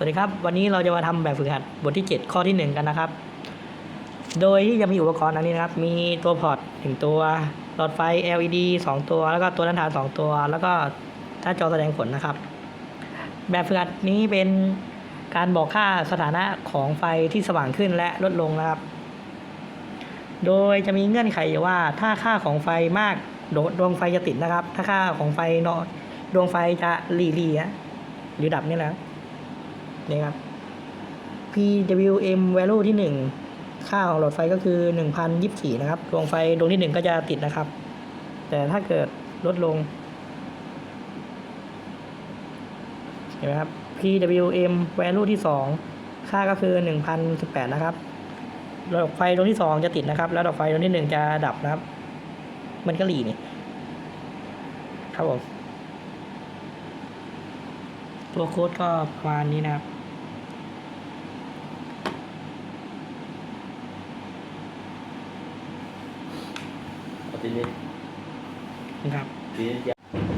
สวัสดีครับ วันนี้เราจะมาทำแบบฝึกหัดบทที่ 7 ข้อที่ 1 กันนะครับ โดยที่จะมีอุปกรณ์อันนี้นะครับ มีตัวพอร์ตหนึ่งตัวหลอดไฟ LED 2 ตัว แล้วก็ตัวด้านฐาน2ตัว แล้วก็หน้าจอแสดงผลนะครับ แบบฝึกหัดนี้เป็นการบอกค่าสถานะของไฟที่สว่างขึ้นและลดลงนะครับ โดยจะมีเงื่อนไขว่าถ้าค่าของไฟมากโดดวงไฟจะติดนะครับ ถ้าค่าของไฟน้อยดวงไฟจะหลีหลีๆหรือดับนี่แหละ นี่ครับ PWM value ที่ 1 ค่าของหลอดไฟก็คือ 1024 นะครับ ดวงไฟดวงที่ 1 ก็จะติดนะครับ แต่ถ้าเกิดลดลง เห็นไหมครับ PWM value ที่ 2 ค่าก็คือ 1018 นะครับดอกไฟดวงที่ 2 จะติดนะครับ แล้วดอกไฟดวงที่ 1 จะดับนะครับ มันก็หลีนี่ ครับผม ตัวโค้ดก็ประมาณนี้นะครับ เอา ทีนี้นะครับทีนี้จะ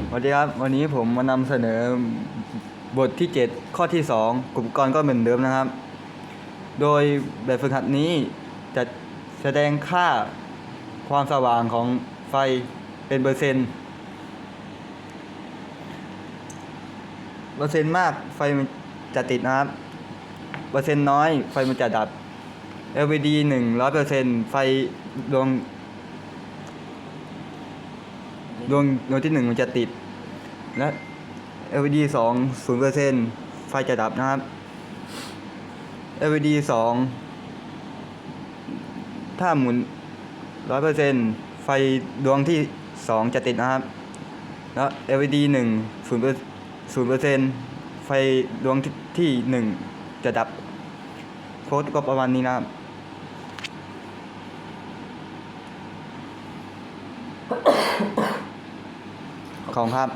สวัสดีครับ วันนี้ผมมานำเสนอบทที่ 7 ข้อที่ 2 กลุ่มกรก็เหมือนเดิมนะครับ โดยแบบฝึกหัดนี้จะแสดงค่าความสว่างของไฟเป็นเปอร์เซ็นต์เปอร์เซ็นต์มากไฟมันจะติดนะครับ เปอร์เซ็นต์น้อยไฟมันจะดับ LED 1 0 0ไฟดวง ดวงดวงที่หนึ่งมันจะติด และ LED สองศูนย์เปอร์เซ็นไฟจะดับนะครับ LED สองถ้าหมุนร้อยเปอร์เซ็นไฟดวงที่สองจะติดนะครับ แล้ว LED หนึ่งศูนย์ศูนย์เปอร์เซ็นไฟดวงที่ที่หนึ่งจะดับโค้ดก็ประมาณนี้นะครับ ของครับ